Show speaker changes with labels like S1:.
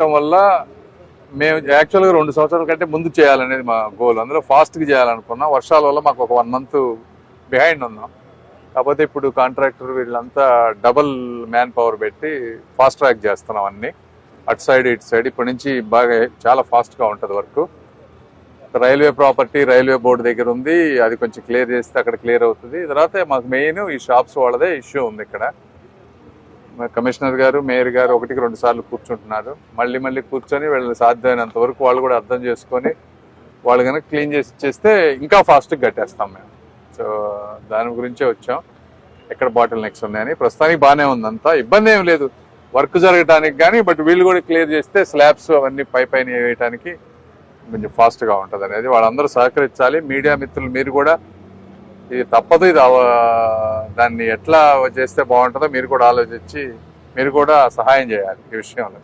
S1: ఉండటం వల్ల మేము యాక్చువల్గా రెండు సంవత్సరాల కంటే ముందు చేయాలనేది మా గోల్. అందులో ఫాస్ట్గా చేయాలనుకున్నాం. వర్షాల వల్ల మాకు ఒక వన్ మంత్ బిహైండ్ ఉన్నాం. కాకపోతే ఇప్పుడు కాంట్రాక్టర్ వీళ్ళంతా డబల్ మ్యాన్ పవర్ పెట్టి ఫాస్ట్ ట్రాక్ చేస్తున్నాం అన్నీ. అటు సైడ్ ఇటు సైడ్. ఇప్పటి నుంచి బాగా చాలా ఫాస్ట్గా ఉంటుంది work. Railway property railway board దగ్గర ఉంది. అది కొంచెం క్లియర్ చేస్తే అక్కడ క్లియర్ అవుతుంది. తర్వాత మాకు మెయిన్ ఈ షాప్స్ వాళ్ళదే ఇష్యూ ఉంది ఇక్కడ. కమిషనర్ గారు మేయర్ గారు ఒకటికి రెండు సార్లు కూర్చుంటున్నారు. మళ్ళీ మళ్ళీ కూర్చొని వీళ్ళని సాధ్యమైనంత వరకు వాళ్ళు కూడా అర్థం చేసుకొని వాళ్ళు కనుక క్లీన్ చేసి చేస్తే ఇంకా ఫాస్ట్గా కట్టేస్తాం మేము. సో దాని గురించే వచ్చాం. ఎక్కడ బాటిల్ నెక్స్ ఉన్నాయని. ప్రస్తుతానికి బాగానే ఉందంతా ఇబ్బంది ఏం లేదు. వర్క్ జరగడానికి కానీ బట్ వీళ్ళు కూడా క్లియర్ చేస్తే స్లాబ్స్ అవన్నీ పై పైన వేయడానికి కొంచెం ఫాస్ట్గా ఉంటుంది అనేది వాళ్ళందరూ సహకరించాలి. మీడియా మిత్రులు మీరు కూడా ఇది తప్పదు ఇది దాన్ని ఎట్లా చేస్తే బాగుంటుందో మీరు కూడా ఆలోచించి మీరు కూడా సహాయం చేయాలి ఈ విషయంలో.